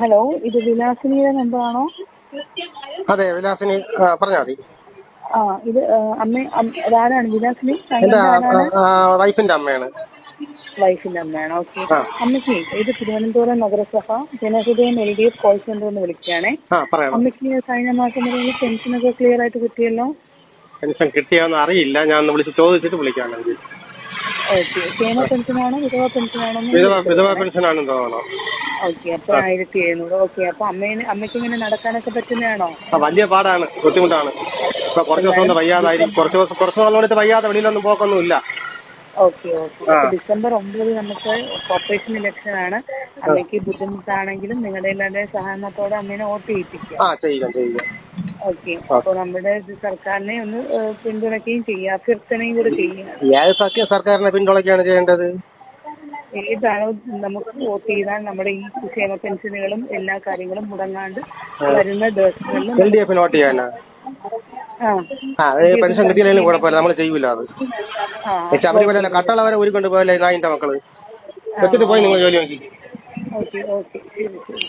Hello ഇത് വിലാസിനിയുടെ നമ്പറാണോ അതെ വിലാസിനി പറഞ്ഞാൽ മതി. ആ ഇത് അമ്മ അതാരാണ് വിലാസിനി? വൈഫിന്റെ അമ്മയാണ്. വൈഫിന്റെ അമ്മയാണ് ഓക്കെ. അമ്മയ്ക്ക് ഇത് തിരുവനന്തപുരം നഗരസഭ ജനഹൃദയം L D F call centre എന്ന് വിളിക്കുകയാണേ. അമ്മയ്ക്ക് കഴിഞ്ഞ മാസം വരെ പെൻഷനൊക്കെ ക്ലിയർ ആയിട്ട് കിട്ടിയല്ലോ? പെൻഷൻ കിട്ടിയാന്ന് അറിയില്ല. ഞാൻ വിളിച്ച് ചോദിച്ചിട്ട് വിളിക്കാണെങ്കിൽ ഓക്കെ. ക്ഷേമ പെൻഷനാണോ വിധവ പെൻഷനാണോ വിധവ വിധവ പെൻഷനാണെന്ന് തോന്നണം? ഓക്കെ അപ്പൊ ആയിരത്തി എഴുന്നൂറ്. ഓക്കെ അപ്പൊ അമ്മേന് അമ്മയ്ക്ക് ഇങ്ങനെ നടക്കാനൊക്കെ പറ്റുന്നതാണോ? വലിയ പാടാണ് ബുദ്ധിമുട്ടാണ്. ഇപ്പൊ കുറച്ച് ദിവസം കൊണ്ട് വയ്യാതായിരിക്കും കുറച്ച് ദിവസം കുറച്ച് നാൾ കൊണ്ട് വയ്യാതെ വെളിയിലൊന്നും പോക്കൊന്നുമില്ല. Okay okay. അപ്പൊ ഡിസംബർ ഒമ്പത് നമുക്ക് കോർപ്പറേഷൻ ഇലക്ഷൻ ആണ്. അമ്മയ്ക്ക് ബുദ്ധിമുട്ടാണെങ്കിലും നിങ്ങളുടെ എല്ലാവരുടെയും സഹകരണത്തോടെ അമ്മേനെ വോട്ട് ചെയ്യിപ്പിക്കാം. ആ ചെയ്യാം ചെയ്യാം. ഓക്കെ അപ്പൊ നമ്മുടെ സർക്കാരിനെ ഒന്ന് പിന്തുണയ്ക്കുകയും ചെയ്യുക അഭ്യർത്ഥനയും കൂടെ ചെയ്യുക സർക്കാരിനെ പിന്തുണയ്ക്കുകയാണ് ചെയ്യേണ്ടത്. ഏതാണോ നമുക്ക് വോട്ട് ചെയ്താൽ നമ്മുടെ ഈ ക്ഷേമ പെൻഷനുകളും എല്ലാ കാര്യങ്ങളും മുടങ്ങാണ്ട് വരുന്ന ദിവസങ്ങളിലും എൽ ഡി എഫിന് വോട്ട് ചെയ്യാനാ? ആ. പെൻഷൻ കിട്ടിയില്ലെങ്കിലും കുഴപ്പമില്ല നമ്മൾ ചെയ്യൂല അത്. ആ. ശബരിമല കട്ടള വരെ ഊരിക്കൊണ്ട് പോയല്ലേ നായിന്റെ മക്കൾ. വെച്ചിട്ട് പോയി നിങ്ങൾ ജോലി നോക്കി. Okay okay. ശരി ശരി.